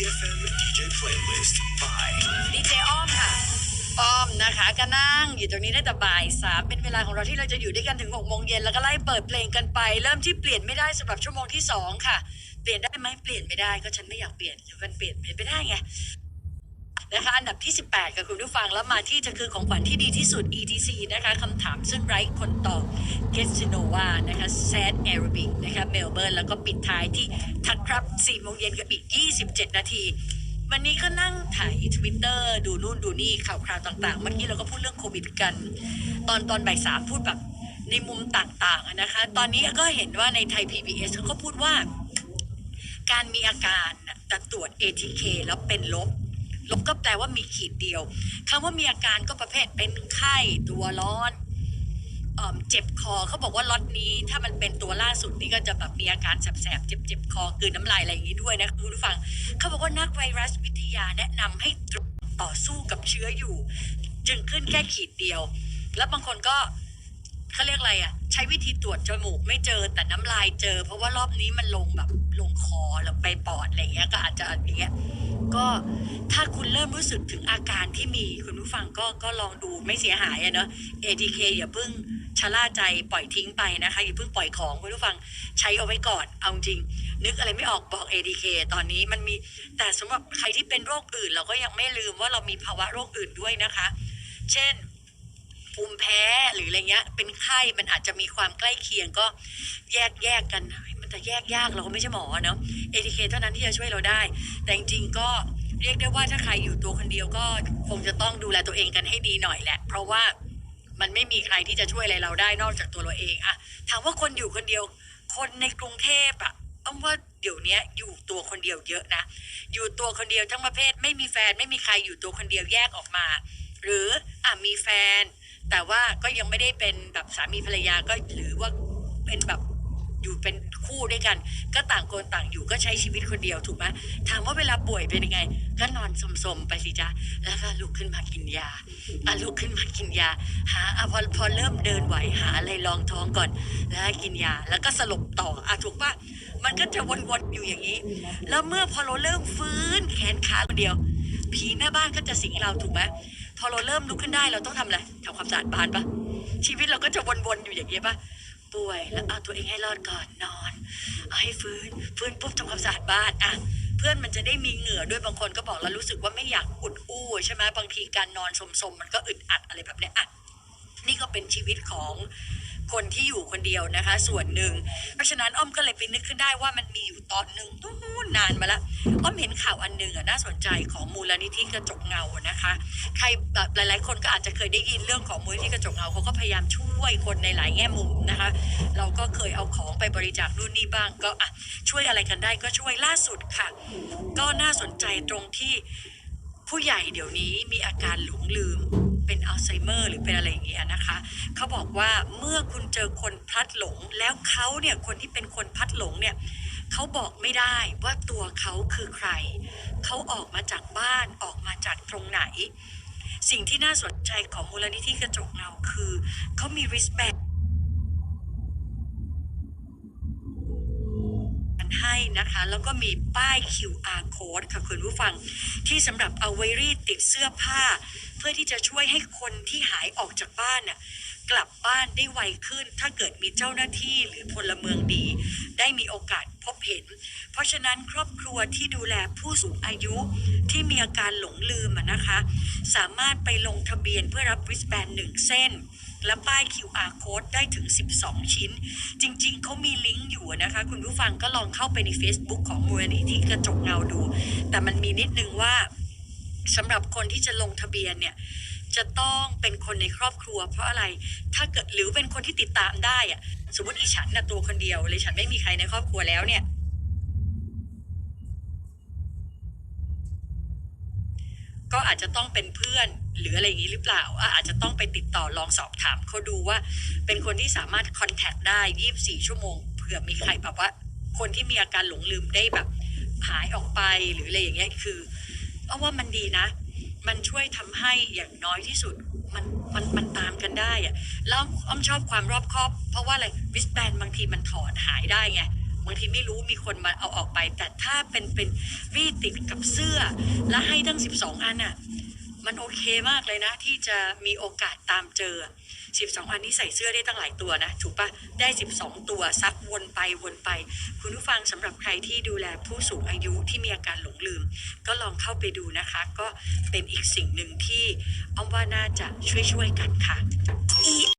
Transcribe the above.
EFM DJ playlist by ดีเจอ้อมค่ะ อ้อมนะคะก็นั่งอยู่ตรงนี้ได้แต่บ่ายสามเป็นเวลาของเราที่เราจะอยู่ด้วยกันถึงหกโมงเย็นแล้วก็ไล่เปิดเพลงกันไป เริ่มที่เปลี่ยนไม่ได้สำหรับชั่วโมงที่สองค่ะ เปลี่ยนได้ไหมเปลี่ยนไม่ได้ก็ฉันไม่อยากเปลี่ยนเดี๋ยวมันเปลี่ยนไม่ได้ไง นะคะอันดับที่ 18กับคุณผู้ฟังแล้วมาที่จะคือของขวัญที่ดีที่สุด ETC นะคะคำถามซึ่งไร้คนตอบเกสซิโนวานะคะแซดแอโรบิกนะคะเมลเบิร์นแล้วก็ปิดท้ายที่ทักครับ4โมงเย็นกับอีก 27 นาทีวันนี้ก็นั่งถ่ายทวิตเตอร์ดูนู่นดูนี่ข่าวคราวต่างๆ เมื่อกี้เราก็พูดเรื่องโควิดกัน ตอนตอนบ่ายสามพูดแบบในมุมต่างๆนะคะ ตอนนี้ก็เห็นว่าในไทย PBS เขาก็พูดว่า การมีอาการน่ะแต่ตรวจ ATK แล้วเป็นลบ ลบก็แปลว่ามีขีดเดียวคำว่ามีอาการก็ประเภทเป็นไข้ตัวร้อนเจ็บคอเขาบอกว่าล็อตนี้ ถ้ามันเป็นตัวล่าสุดนี่ก็จะแบบมีอาการแสบๆเจ็บๆคอกืนน้ำลายอะไรอย่างนี้ด้วยนะคุณผู้ฟังเขาบอกว่านักไวรัสวิทยาแนะนำให้ต่อสู้กับเชื้ออยู่ จึงขึ้นแค่ขีดเดียว แล้วบางคนก็ เขาเรียกอะไรอะ ใช้วิธีตรวจจมูกไม่เจอแต่น้ำลายเจอ เพราะว่ารอบนี้มันลงแบบลงคอแล้วไปปอดอะไรเงี้ยก็อาจจะอย่างเงี้ยก็ถ้าคุณเริ่มรู้สึกถึงอาการที่มีคุณผู้ฟังก็ก็ลองดูไม่เสียหายอะเนาะ ATK อย่าเพิ่งชะล่าใจปล่อยทิ้งไปนะคะอย่าเพิ่งปล่อยของคุณผู้ฟังใช้เอาไว้ก่อนเอาจริง นึกอะไรไม่ออกบอก ATK ตอนนี้มันมีแต่สำหรับใครที่เป็นโรคอื่น เราก็ยังไม่ลืมว่าเรามีภาวะโรคอื่นด้วยนะคะ เช่น ภูมิแพ้หรืออะไรเงี้ย เป็นไข้มันอาจจะมีความใกล้เคียงก็แยกแยกกันมันจะแยกยากเราก็ไม่ใช่หมอเนาะ ATK เคเท่านั้นที่จะช่วยเราได้ แต่จริงๆก็เรียกได้ว่าถ้าใครอยู่ตัวคนเดียวก็คงจะต้องดูแลตัวเองกันให้ดีหน่อยแหละ เพราะว่ามันไม่มีใครที่จะช่วยอะไรเราได้นอกจากตัวเราเองอะถามว่าคนอยู่คนเดียว คนในกรุงเทพอะอ้อมว่าเดี๋ยวนี้อยู่ตัวคนเดียวเยอะนะ อยู่ตัวคนเดียวทั้งประเภทไม่มีแฟนไม่มีใครอยู่ตัวคนเดียวแยกออกมา หรืออะมีแฟน แต่ว่าก็ยังไม่ได้เป็นแบบสามีภรรยาก็หรือว่าเป็นแบบอยู่เป็นคู่ด้วยกัน ก็ต่างคนต่างอยู่ก็ใช้ชีวิตคนเดียวถูกไหมถามว่าเวลาป่วยเป็นยังไง ก็นอนสมๆไปสิจ๊ะแล้วก็ลุกขึ้นมากินยาอะลุกขึ้นมากินยา หาอะพอพอเริ่มเดินไหวหาอะไรรองท้องก่อน แล้วกินยาแล้วก็สลบต่ออะถูกปะมันก็จะวนๆอยู่อย่างนี้ แล้วเมื่อพอเราเริ่มฟื้นแขนขาคนเดียว ผีแม่บ้านก็จะสิงเราถูกไหม พอเราเริ่มลุกขึ้นได้เราต้องทำอะไรทำความสะอาดบ้านปะชีวิตเราก็จะวนๆอยู่อย่างเงี้ยปะป่วยแล้วเอาตัวเองให้รอดก่อนนอนเอาให้ฟื้นฟื้นปุ๊บทำความสะอาดบ้านอะเพื่อนมันจะได้มีเหงื่อด้วยบางคนก็บอกแล้วรู้สึกว่าไม่อยากอุดอู้ใช่ไหมบางทีการนอนสมๆมันก็อึดอัดอะไรแบบเนี้ยอะนี่ก็เป็นชีวิตของ คนที่อยู่คนเดียวนะคะ ส่วนหนึ่ง เพราะฉะนั้นอ้อมก็เลยไปนึกขึ้นได้ว่ามันมีอยู่ตอนหนึ่งตู้นนานมาแล้วอ้อมเห็นข่าวอันหนึ่งน่าสนใจของมูลนิธิกระจกเงานะคะ ใครแบบหลาย ๆ คนก็อาจจะเคยได้ยินเรื่องของมูลนิธิกระจกเงาเขาก็พยายามช่วยคนในหลายแง่มุมนะคะ เราก็เคยเอาของไปบริจาคนู่นนี่บ้างก็อะช่วยอะไรกันได้ก็ช่วยล่าสุดค่ะ ก็น่าสนใจตรงที่ผู้ใหญ่เดี๋ยวนี้มีอาการหลงลืม เป็นอัลไซเมอร์หรือเป็นอะไรอย่างเงี้ยนะคะเขาบอกว่าเมื่อคุณเจอคนพลัดหลง แล้วเขาเนี่ยคนที่เป็นคนพลัดหลงเนี่ยเขาบอกไม่ได้ว่าตัวเขาคือใคร เขาออกมาจากบ้านออกมาจากตรงไหน สิ่งที่น่าสนใจของมูลนิธิกระจกเงาคือเขามีริสแบ ให้นะคะ แล้วก็มีป้าย QR code ค่ะคุณผู้ฟัง ที่สำหรับเอาไว้รีดติดเสื้อผ้า เพื่อที่จะช่วยให้คนที่หายออกจากบ้านน่ะกลับบ้านได้ไวขึ้น ถ้าเกิดมีเจ้าหน้าที่หรือพลเมืองดี ได้มีโอกาสพบเห็น เพราะฉะนั้นครอบครัวที่ดูแลผู้สูงอายุที่มีอาการหลงลืมนะคะ สามารถไปลงทะเบียนเพื่อรับ wristband หนึ่งเส้น และป้าย QR code ได้ถึง 12 ชิ้น จริงๆ เขามีลิงก์อยู่นะคะ คุณผู้ฟังก็ลองเข้าไปใน Facebook ของมูลนิธิกระจกเงาดู แต่มันมีนิดนึงว่าสำหรับคนที่จะลงทะเบียนเนี่ยจะต้องเป็นคนในครอบครัว เพราะอะไร ถ้าเกิดหรือเป็นคนที่ติดตามได้อะสมมติอีฉันนะตัวคนเดียวเลยฉันไม่มีใครในครอบครัวแล้วเนี่ย ก็อาจจะต้องเป็นเพื่อน หรืออะไรอย่างนี้หรือเปล่าอะอาจจะต้องไปติดต่อลองสอบถามเขาดูว่า เป็นคนที่สามารถคอนแทคได้ 24 ชั่วโมงเผื่อมีใครแบบว่า คนที่มีอาการหลงลืมได้แบบหายออกไปหรืออะไรอย่างเงี้ยคือเอาว่ามันดีนะ มันช่วยทำให้อย่างน้อยที่สุดมันมันมันตามกันได้อะแล้วอ้อมชอบความรอบคอบ เพราะว่าอะไรวิสแบนบางทีมันถอดหายได้ไงบางทีไม่รู้มีคนมาเอาออกไป แต่ถ้าเป็นเป็นรีดติดกับเสื้อ และให้ทั้ง 12 อันน่ะ มันโอเคมากเลยนะ ที่จะมีโอกาสตามเจอ 12 อันนี้ใส่เสื้อได้ตั้งหลายตัวนะ ถูกปะได้ 12 ตัวซักวนไปวนไป คุณผู้ฟังสำหรับใครที่ดูแลผู้สูงอายุที่มีอาการหลงลืม ก็ลองเข้าไปดูนะคะ ก็เป็นอีกสิ่งหนึ่งที่อ้อมว่าน่าจะช่วยๆกันค่ะ